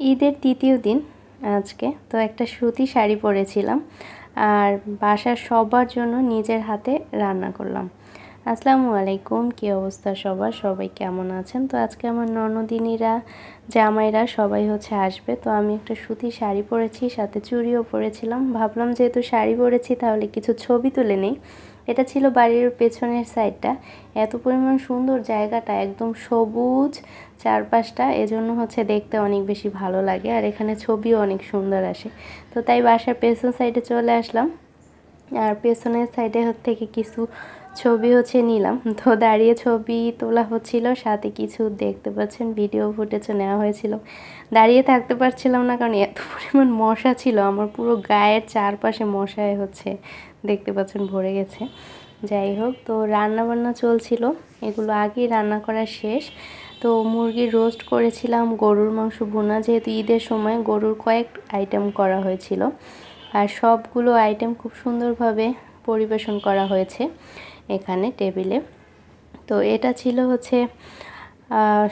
ঈদের তৃতীয় দিন আজকে, তো একটা সুতি শাড়ি পরেছিলাম আর বাসার সবার জন্য নিজের হাতে রান্না করলাম। আসসালামু আলাইকুম, কী অবস্থা সবার? সবাই কেমন আছেন? তো আজকে আমার ননদিনীরা, জামাইরা সবাই হচ্ছে আসবে। তো আমি একটা সুতি শাড়ি পরেছি, সাথে চুড়িও পরেছিলাম। ভাবলাম যেহেতু শাড়ি পরেছি, তাহলে কিছু ছবি তুলে নেই। এটা ছিল বাড়ির পেছনের সাইডটা। এত পরিমাণ সুন্দর জায়গাটা, একদম সবুজ চারপাশটা। এজন্য হচ্ছে দেখতে অনেক বেশি ভালো লাগে, আর এখানে ছবিও অনেক সুন্দর আসে। তো তাই বাসার পেছন সাইডে চলে আসলাম। আর পেছনের সাইডে থেকে কিছু ছবি হচ্ছে নিলাম। তো দাঁড়িয়ে ছবি তোলা হচ্ছিল, সাথে কিছু দেখতে পাচ্ছেন ভিডিও ফুটেজও নেওয়া হয়েছিল। দাঁড়িয়ে থাকতে পারছিলাম না, কারণ এত পরিমাণ মশা ছিল, আমার পুরো গায়ের চারপাশে মশায় হচ্ছে, দেখতে পাচ্ছেন, ভরে গেছে। যাই হোক, তো রান্না বান্না চলছিল, এগুলো আগেই রান্না করা শেষ। তো মুরগির রোস্ট করেছিলাম, গরুর মাংস বোনা যেহেতু ঈদের সময় গরুর কয়েক আইটেম করা হয়েছিল। আর সবগুলো আইটেম খুব সুন্দরভাবে পরিবেশন করা হয়েছে। এখানে টেবিলে। তো এটা ছিল হচ্ছে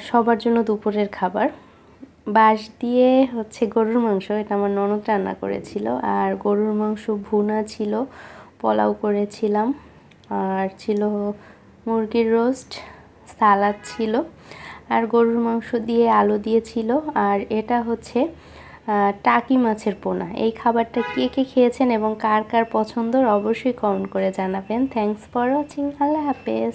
সবার জন্য দুপুরের খাবার। বাঁশ দিয়ে হচ্ছে গরুর মাংস, এটা আমার ননদ রান্না করেছিল। আর গরুর মাংস ভুনা ছিল, পোলাও করেছিলাম। আর ছিল মুরগির রোস্ট, সালাদ ছিল। আর গরুর মাংস দিয়ে আলু দিয়েছিল। আর এটা হচ্ছে টাকি মাছের পোনা। এই খাবারটা কে কে খেয়েছেন এবং কার কার পছন্দ অবশ্যই কমেন্ট করে জানাবেন। থ্যাংকস ফর ওয়াচিং আল্লাহ হাফেজ।